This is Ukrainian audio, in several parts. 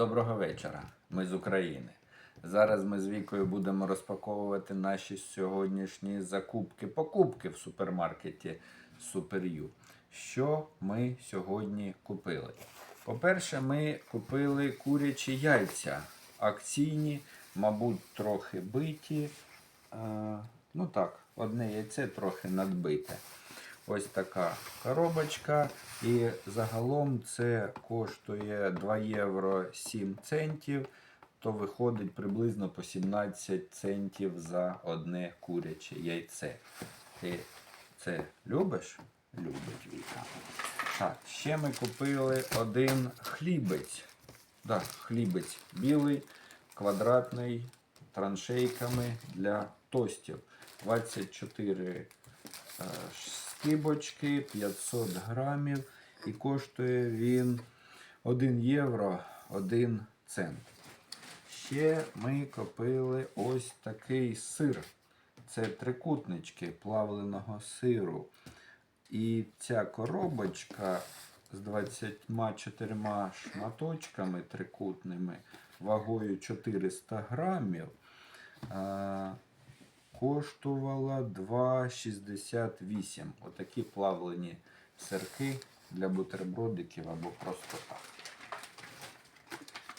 Доброго вечора. Ми з України. Зараз ми з Вікою будемо розпаковувати наші сьогоднішні закупки, покупки в супермаркеті SuperU. Що ми сьогодні купили? По-перше, ми купили курячі яйця акційні, мабуть, трохи биті. Е, ну так, одне яйце трохи надбите. Ось така коробочка. І загалом це коштує 2 євро 7 центів, то виходить приблизно по 17 центів за одне куряче яйце. Ти це любиш? Любить Віка. Так, ще ми купили один хлібець. Да, хлібець білий, квадратний, траншейками для тостів. 24 скибочки, 500 грамів. І коштує він 1 євро 1 цент. Ще ми купили ось такий сир. Це трикутнички плавленого сиру. І ця коробочка з 24 шматочками трикутними вагою 400 грамів коштувала 2,68. Отакі плавлені сирки для бутербродиків або просто так.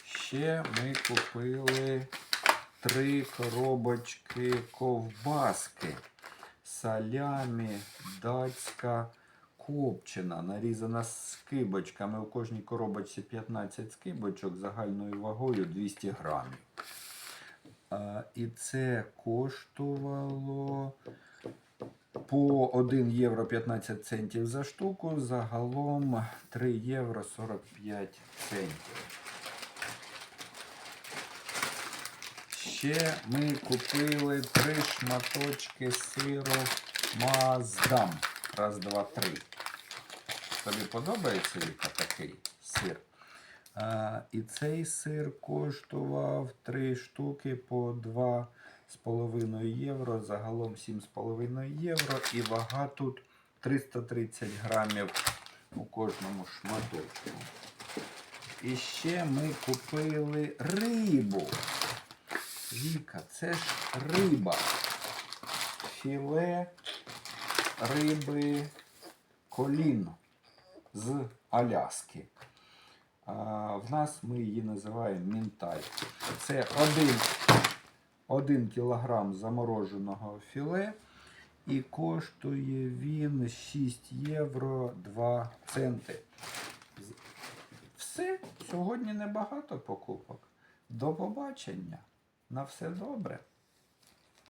Ще ми купили три коробочки ковбаски. Салямі, датська копчена, нарізана скибочками. У кожній коробочці 15 скибочок загальною вагою 200 грамів. І це коштувало по 1 євро 15 центів за штуку, загалом 3 євро 45 центів. Ще ми купили три шматочки сиру Маздам. Раз, два, три. Тобі подобається Віка, такий? А, і цей сир коштував 3 штуки по 2,5 євро, загалом 7,5 євро. І вага тут 330 грамів у кожному шматочку. І ще ми купили рибу. Віка, це ж риба. Філе риби коліно з Аляски. В нас ми її називаємо мінтай. Це один, один кілограм замороженого філе. І коштує він 6 євро 2 центи. Все, сьогодні небагато покупок. До побачення. На все добре.